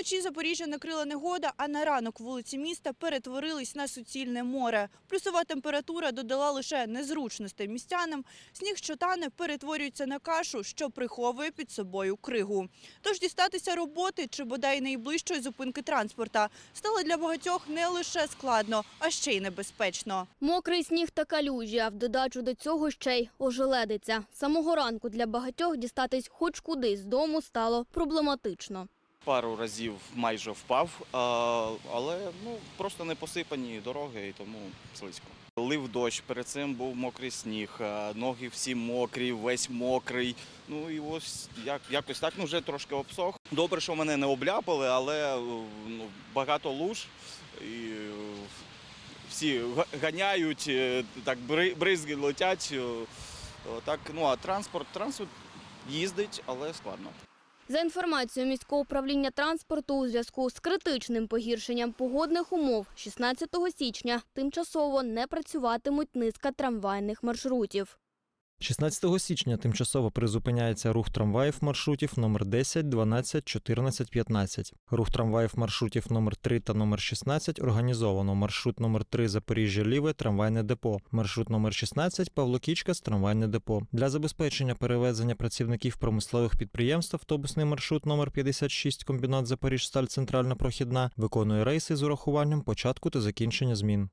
Вночі Запоріжжя накрила негода, а на ранок вулиці міста перетворились на суцільне море. Плюсова температура додала лише незручностей містянам. Сніг, що тане, перетворюється на кашу, що приховує під собою кригу. Тож дістатися роботи чи бодай найближчої зупинки транспорта стало для багатьох не лише складно, а ще й небезпечно. Мокрий сніг та калюжі, а в додачу до цього ще й ожеледиця. З Самого ранку для багатьох дістатись хоч кудись з дому стало проблематично. Пару разів майже впав, але ну, просто не посипані дороги і тому слизько. Лив дощ, перед цим був мокрий сніг, ноги всі мокрі, весь мокрий. Ну і ось як, якось так ну, вже трошки обсох. Добре, що мене не обляпали, але ну, багато луж. І е, всі ганяють, е, так бризги летять. е, Так, ну а транспорт, транспорт їздить, але складно. За інформацією міського управління транспорту, у зв'язку з критичним погіршенням погодних умов 16 січня тимчасово не працюватимуть низка трамвайних маршрутів. 16 січня тимчасово призупиняється рух трамваїв маршрутів номер 10, 12, 14, 15. Рух трамваїв маршрутів номер 3 та номер 16 організовано. Маршрут номер 3 Запоріжжя Ліве трамвайне депо. Маршрут номер 16 Павло-Кічкас трамвайне депо. Для забезпечення перевезення працівників промислових підприємств автобусний маршрут номер 56 комбінат Запоріжсталь Центральна прохідна виконує рейси з урахуванням початку та закінчення змін.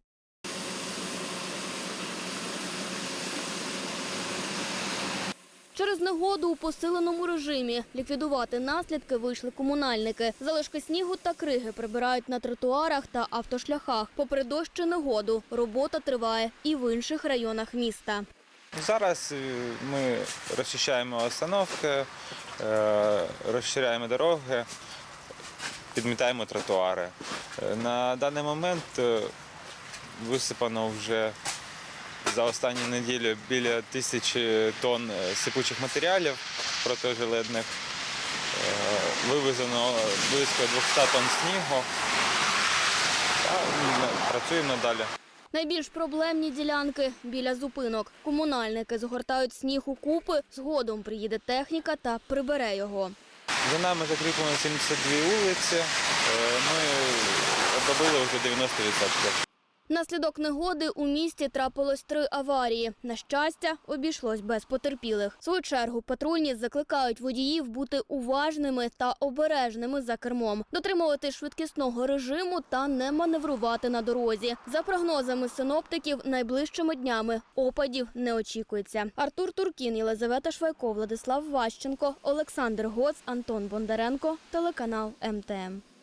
Через негоду у посиленому режимі ліквідувати наслідки вийшли комунальники. Залишки снігу та криги прибирають на тротуарах та автошляхах. Попри дощ чи негоду, робота триває і в інших районах міста. Зараз е, ми розчищаємо остановки, е, розширяємо дороги, підмітаємо тротуари. Е, На даний момент висипано вже за останні неділі біля тисячі тонн е, сипучих матеріалів протижиледних. Е, Вивезено близько 200 тонн снігу. Та, Працюємо надалі. Найбільш проблемні ділянки біля зупинок. Комунальники згортають сніг у купи. Згодом приїде техніка та прибере його. За нами закріплено 72 вулиці. Е, Ми обробили вже 90%. Наслідок негоди у місті трапилось три аварії. На щастя, обійшлось без потерпілих. В свою чергу патрульні закликають водіїв бути уважними та обережними за кермом, дотримувати швидкісного режиму та не маневрувати на дорозі. За прогнозами синоптиків, найближчими днями опадів не очікується. Артур Туркін, Єлизавета Швайко, Владислав Ващенко, Олександр Гоц, Антон Бондаренко, телеканал МТМ.